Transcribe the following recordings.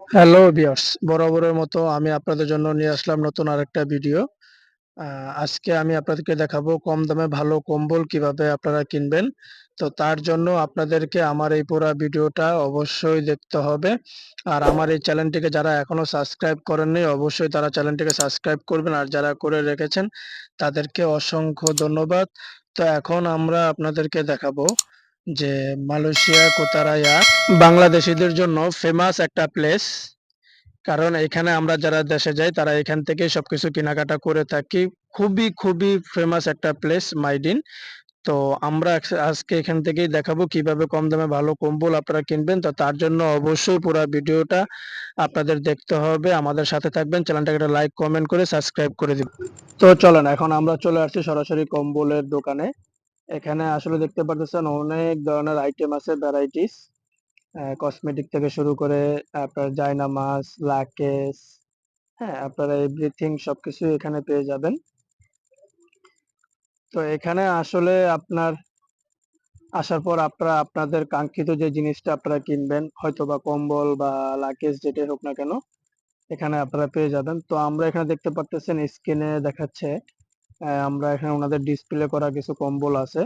Hello viewers বরাবরের মতো আমি আপনাদের জন্য নিয়ে আসলাম নতুন আরেকটা ভিডিও আজকে আমি আপনাদেরকে দেখাবো কম দামে ভালো কম্বল কীভাবে আপনারা কিনবেন। তো তার জন্য আপনাদেরকে আমার এই পুরো ভিডিওটা অবশ্যই দেখতে হবে। আর আমার এই চ্যানেলটিকে যারা এখনও সাবস্ক্রাইব করেননি, অবশ্যই তারা চ্যানেলটিকে সাবস্ক্রাইব করবেন। আর যারা করে রেখেছেন, তাদেরকে অসংখ্য ধন্যবাদ। তো এখন আমরা আপনাদেরকে দেখাবো যে মালয়েশিয়া কোতারায়া বাংলাদেশিদের জন্য ফেমাস একটা প্লেস কারণ এখানে আমরা যারা দেশে যাই, তারা এখান থেকে সবকিছু কেনাকাটা করে থাকি। খুবই খুবই ফেমাস একটা প্লেস মাইডিন তো আমরা আজকে এখান থেকেই দেখাবো কীভাবে কম দামে ভালো কম্বল আপনারা কিনবেন। তো তার জন্য অবশ্যই পুরো ভিডিওটা আপনাদের দেখতে হবে। আমাদের সাথে থাকবেন। চ্যানেলটাকে একটা লাইক কমেন্ট করে সাবস্ক্রাইব করে দিবেন। তো চলেন, এখন আমরা চলে আসছি সরাসরি কম্বলের দোকানে। এখানে আসলে দেখতে পারতেছেন অনেক ধরনের আইটেম আছে ভ্যারাইটিস কসমেটিক থেকে শুরু করে আপনার জায়নামাজ লাকেস হ্যাঁ আপনারা এভরিথিং সবকিছু এখানে পেয়ে যাবেন। তো এখানে আসলে আপনার, আসার পর আপনারা, আপনাদের কাঙ্ক্ষিত যে জিনিসটা আপনারা কিনবেন হয়তো বা কম্বল বা লাকেজ যেটাই হোক না কেন, এখানে আপনারা পেয়ে যাবেন। তো আমরা এখানে দেখতে পারতেছেন স্ক্রিনে দেখাচ্ছে আমরা এখানে ওনাদের ডিসপ্লে করা কিছু কম্বল আছে।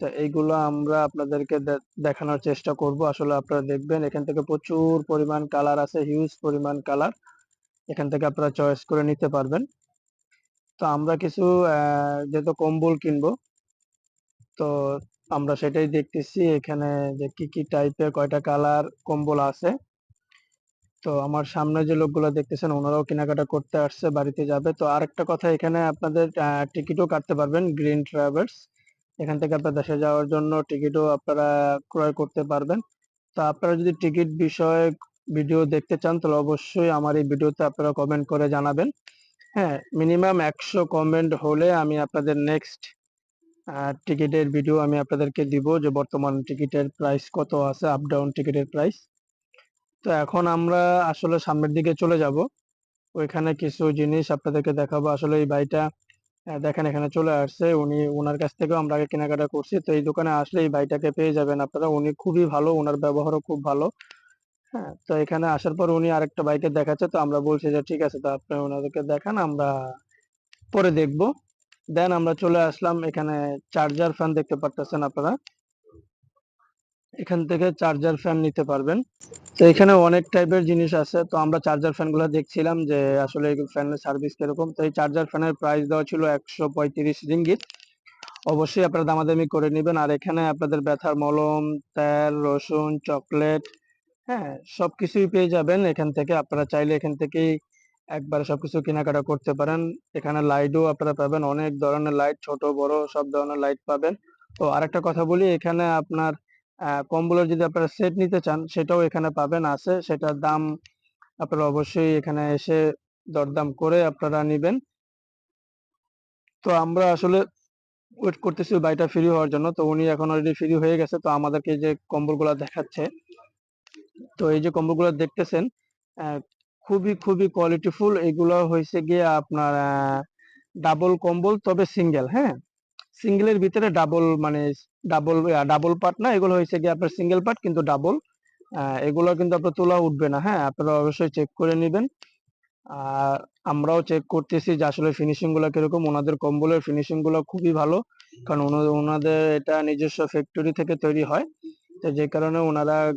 তো এইগুলো আমরা আপনাদেরকে দেখানোর চেষ্টা করব। আসলে আপনারা দেখবেন, এখান থেকে প্রচুর পরিমাণ কালার আছে হিউজ পরিমাণ কালার এখান থেকে আপনারা চয়েস করে নিতে পারবেন। তো আমরা কিছু যেহেতু কম্বল কিনবো, তো আমরা সেটাই দেখতেছি এখানে যে কি কি টাইপের কয়টা কালার কম্বল আছে। তো আমার সামনে যে লোকগুলো দেখতেছেন, ওনারাও কেনাকাটা করতে আসছে, বাড়িতে যাবে। তো আরেকটা কথা, এখানে আপনাদের টিকিটও কাটতে পারবেন, গ্রিন ট্রাভেলস। এখান থেকে আপনার দেশে যাওয়ার জন্য টিকিটও আপনারা ক্রয় করতে পারবেন। তো আপনারা যদি টিকিট বিষয়ে ভিডিও দেখতে চান, তাহলে অবশ্যই আমার এই ভিডিওতে আপনারা কমেন্ট করে জানাবেন। হ্যাঁ মিনিমাম একশো কমেন্ট হলে আমি আপনাদের নেক্সট টিকিটের ভিডিও আমি আপনাদেরকে দিব যে বর্তমান টিকিটের প্রাইস কত আছে আপ ডাউন টিকিটের প্রাইস তো এখন আমরা আসলে সামনের দিকে চলে যাব। ওইখানে কিছু জিনিস আপনাদেরকে দেখাবো। আসলে এই ভাইটা দেখেন এখানে চলে আসছে। উনি ওনার কাছ থেকেও আমরা আগে কেনাকাটা করছি। তো এই দোকানে আসলে এই ভাইটাকে পেয়ে যাবেন আপনারা। উনি খুবই ভালো ওনার ব্যবহারও খুব ভালো। হ্যাঁ তো এখানে আসার পর উনি আরেকটা বাইকে দেখাচ্ছে। তো আমরা বলছি যে, ঠিক আছে, তো আপনি ওনাদেরকে দেখান, আমরা পরে দেখব। দেন আমরা চলে আসলাম এখানে চার্জার ফ্যান দেখতে পারতেছেন আপনারা। এখান থেকে চার্জার ফ্যান নিতে পারবেন। তো এখানে অনেক টাইপের জিনিস আছে। তো আমরা চার্জার ফ্যানগুলো দেখছিলাম যে আসলে এই ফ্যানের সার্ভিস কীরকম। তো এই চার্জার ফ্যানের প্রাইস দেওয়া ছিল একশো পঁয়ত্রিশ রিঙ্গিত অবশ্যই আপনারা দামাদামি করে নেবেন। আর এখানে আপনাদের ব্যথার মলম, তেল, রসুন চকলেট হ্যাঁ সব কিছুই পেয়ে যাবেন। এখান থেকে আপনারা চাইলে এখান থেকেই একবারে সবকিছু কেনাকাটা করতে পারেন। এখানে লাইটও আপনারা পাবেন। অনেক ধরনের লাইট ছোট, বড়, সব ধরনের লাইট পাবেন। তো আরেকটা কথা বলি, এখানে আপনার কম্বলের যদি আপনারা সেট নিতে চান, সেটাও এখানে পাবেন, আছে। সেটার দাম আপনারা অবশ্যই এখানে এসে দরদাম করে আপনারা নিবেন। তো আমরা আসলে ওয়েট করতেছি বাড়িটা ফ্রি হওয়ার জন্য। তো উনি এখন অলরেডি ফ্রি হয়ে গেছে। তো আমাদেরকে যে কম্বলগুলো দেখাচ্ছে, তো এই যে কম্বলগুলো দেখতেছেন খুবই খুবই কোয়ালিটিফুল এগুলো হয়েছে গিয়ে আপনার ডাবল কম্বল, তবে সিঙ্গেল হ্যাঁ? সিঙ্গেলের ভিতরে ডাবল মানে ডাবল ডাবল পার্ট না, এগুলো হয়েছে গিয়ে আপনার সিঙ্গেল পার্ট কিন্তু ডাবল এগুলো কিন্তু আপনার তোলা উঠবে না হ্যাঁ আপনারা অবশ্যই চেক করে নেবেন। আর আমরাও চেক করতেছি যে আসলে ফিনিশিংগুলো কীরকম, ওনাদের কম্বলের ফিনিশিংগুলো খুবই ভালো, কারণ ওনা- ওনাদের এটা নিজস্ব ফ্যাক্টরি থেকে তৈরি হয়, তো যে কারণে ওনারা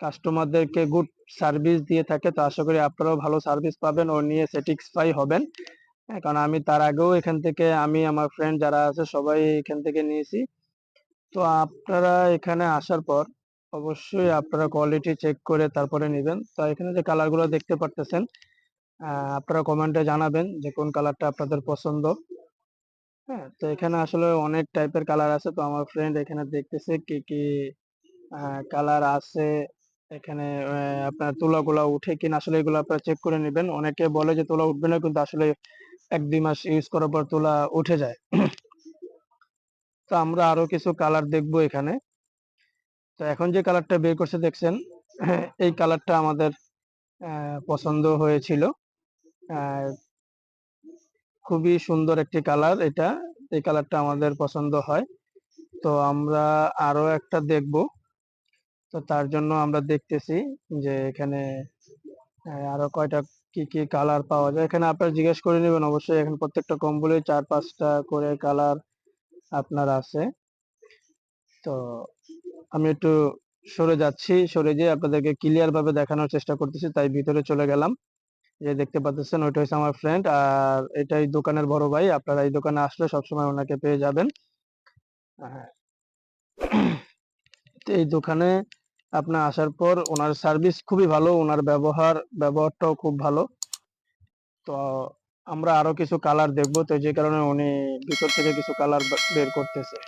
কাস্টমারদেরকে গুড সার্ভিস দিয়ে থাকে, তো আশা করি আপনারাও ভালো সার্ভিস পাবেন, ও নিয়ে স্যাটিসফাই হবেন। হ্যাঁ, কারণ আমি তার আগেও এখান থেকে আমি আমার ফ্রেন্ড যারা আছে সবাই এখান থেকে নিয়েছি। তো আপনারা এখানে আসার পর অবশ্যই আপনারা কোয়ালিটি চেক করে তারপরে নেবেন। তো এখানে যে কালারগুলো দেখতে পারতেছেন আপনারা কমেন্টে জানাবেন যে কোন কালারটা আপনাদের পছন্দ। হ্যাঁ তো এখানে আসলে অনেক টাইপের কালার আছে। তো আমার ফ্রেন্ড এখানে দেখতেছে কি কি কালার আছে এখানে আপনার তুলাগুলা উঠে কিনা আসলে এগুলো আপনারা চেক করে নেবেন। অনেকে বলে যে তুলা উঠবে না কিন্তু আসলে এক, দুই মাস ইউজ করার পর তুলা উঠে যায়। তো আমরা আরও কিছু কালার দেখব এখানে। তো এখন যে কালারটা বের করছে দেখছেন, এই কালারটা আমাদের পছন্দ হয়েছিল। খুবই সুন্দর একটি কালার এটা, এই কালারটা আমাদের পছন্দ হয়। তো আমরা আরও একটা দেখব। তো তার জন্য আমরা দেখতেছি যে এখানে আরও কয়টা কি কি কালার পাওয়া যায়? এখানে আপনারা জিজ্ঞেস করে নেবেন, অবশ্যই এখানে প্রত্যেকটা কম্বলে চার, পাঁচটা করে কালার আপনার আছে। তো আমি একটু সরে যাচ্ছি, সরে যেয়ে আপনাদেরকে ক্লিয়ার ভাবে দেখানোর চেষ্টা করতেছি, তাই ভিতরে চলে গেলাম। যে দেখতে পাচ্ছেন, ওইটা হচ্ছে আমার ফ্রেন্ড আর এটাই দোকানের বড় ভাই, আপনারা এই দোকানে আসলে সবসময় ওনাকে পেয়ে যাবেন। হ্যাঁ। এই দোকানে আপনার আসার পর ওনার সার্ভিস খুবই ভালো, ওনার ব্যবহার, ব্যবহারটাও খুব ভালো। তো আমরা আরও কিছু কালার দেখব, তো যে কারণে উনি ভিতর থেকে কিছু কালার বের করতেছে।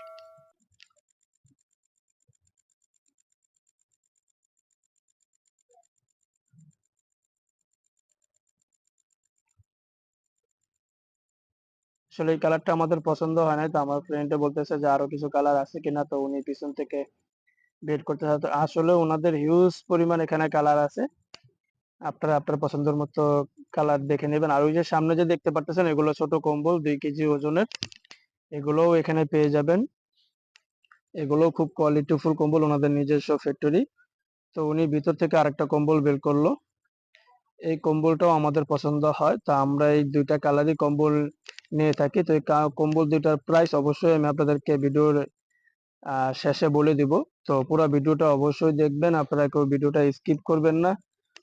আসলে এই কালারটা আমাদের পছন্দ হয় না তো আমার ফ্রেন্ডে বলতেছে যে আরও কিছু কালার আছে কিনা, তো উনি পিছন থেকে বের করতে তো আসলে ওনাদের হিউজ পরিমাণ এখানে কালার আছে। আপনারা আপনার পছন্দের মতো কালার দেখে নেবেন। আর ওই যে সামনে যে দেখতে পারতেছেন, এগুলো ছোট কম্বল, দুই কেজি ওজনের। এগুলোও এখানে পেয়ে যাবেন। এগুলো খুব কোয়ালিটিফুল কম্বল ওনাদের নিজস্ব ফ্যাক্টরি তো উনি ভিতর থেকে আরেকটা কম্বল বের করল। এই কম্বলটাও আমাদের পছন্দ হয়। তো আমরা এই দুইটা কালারই কম্বল নিয়ে থাকি। তো এই কম্বল দুইটার প্রাইস অবশ্যই আমি আপনাদেরকে ভিডিওর শেষে বলে দিব। তো পুরো ভিডিওটা অবশ্যই দেখবেন। আপনারা কেউ ভিডিওটা স্কিপ করবেন না।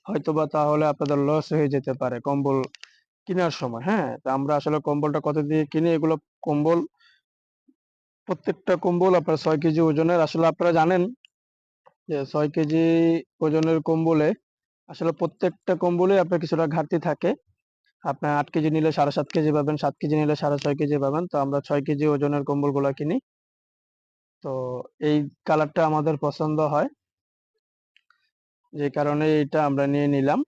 হয়তোবা তাহলে আপনাদের লস হয়ে যেতে পারে কম্বল কেনার সময় হ্যাঁ? তো আমরা আসলে কম্বলটা কত দিয়ে কিনি? এগুলো কম্বল, প্রত্যেকটা কম্বল আপনার ছয় কেজি ওজনের। আসলে আপনারা জানেন যে ছয় কেজি ওজনের কম্বলে আসলে প্রত্যেকটা কম্বলে আপনার কিছুটা ঘাটতি থাকে। আপনার আট কেজি নিলে সাড়ে সাত কেজি পাবেন, সাত কেজি নিলে সাড়ে ছয় কেজি পাবেন। তো আমরা ছয় কেজি ওজনের কম্বলগুলা কিনি। তো এই কালারটা আমাদের পছন্দ হয়। যে কারণে এটা আমরা নিয়ে নিলাম।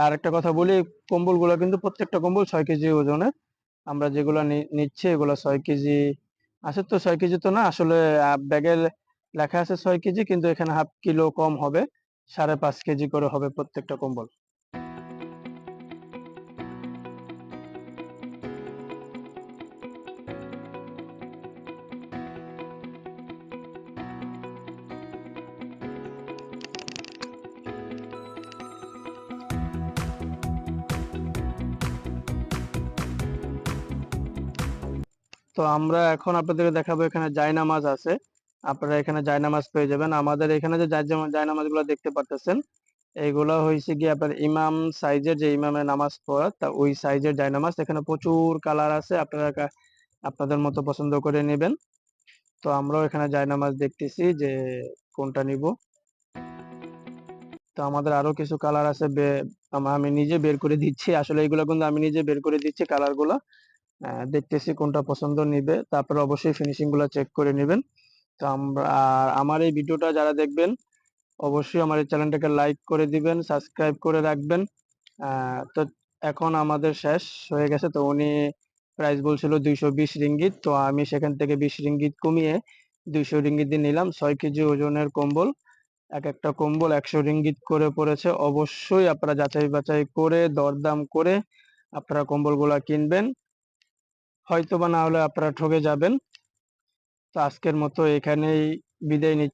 আর একটা কথা বলি কম্বলগুলো কিন্তু প্রত্যেকটা কম্বল ছয় কেজি ওজনের। আমরা যেগুলো নিচ্ছি এগুলো ছয় কেজি আছে তো, ছয় কেজি তো না, আসলে ব্যাগে লেখা আছে ছয় কেজি, কিন্তু এখানে হাফ কিলো কম হবে, সাড়ে পাঁচ কেজি করে হবে প্রত্যেকটা কম্বল। তো আমরা এখন আপনাদেরকে দেখাবো এখানে জায়নামাজ আছে। আপনারা এখানে জায়নামাজ পেয়ে যাবেন। আমাদের এখানে যে জায়- জায়নামাজগুলো দেখতে পারতেছেন, এইগুলো হয়েছে গিয়ে আপনার ইমাম সাইজের যে ইমামের নামাজ পড়া, তা ওই সাইজের জায়নামাজ এখানে প্রচুর কালার আছে, আপনারা আপনাদের মতো পছন্দ করে নেবেন। তো আমরাও এখানে জায়নামাজ দেখতেছি যে কোনটা নিব। তো আমাদের আরও কিছু কালার আছে আমি নিজে বের করে দিচ্ছি। আসলে এগুলো কিন্তু আমি নিজে বের করে দিচ্ছি কালারগুলো দেখতেছি কোনটা পছন্দ নিবে। তারপরে অবশ্যই ফিনিশিংগুলো চেক করে নেবেন। তো আমরা, আর আমার এই ভিডিওটা যারা দেখবেন, অবশ্যই আমার এই চ্যানেলটাকে লাইক করে দিবেন সাবস্ক্রাইব করে রাখবেন। তো এখন আমাদের শেষ হয়ে গেছে। তো উনি প্রাইস বলছিল দুইশো বিশ রিঙ্গিত। তো আমি সেখান থেকে বিশ রিঙ্গিত কমিয়ে দুইশো রিঙ্গিত দিয়ে নিলাম। ছয় কেজি ওজনের কম্বল। এক একটা কম্বল একশো রিঙ্গিত করে পড়েছে। অবশ্যই আপনারা যাচাই বাছাই করে দরদাম করে আপনারা কম্বলগুলা কিনবেন। হয়তো বা না হলে আপনারা ঠকে যাবেন। তো আজকের মতো এখানেই বিদায় নিচ্ছি।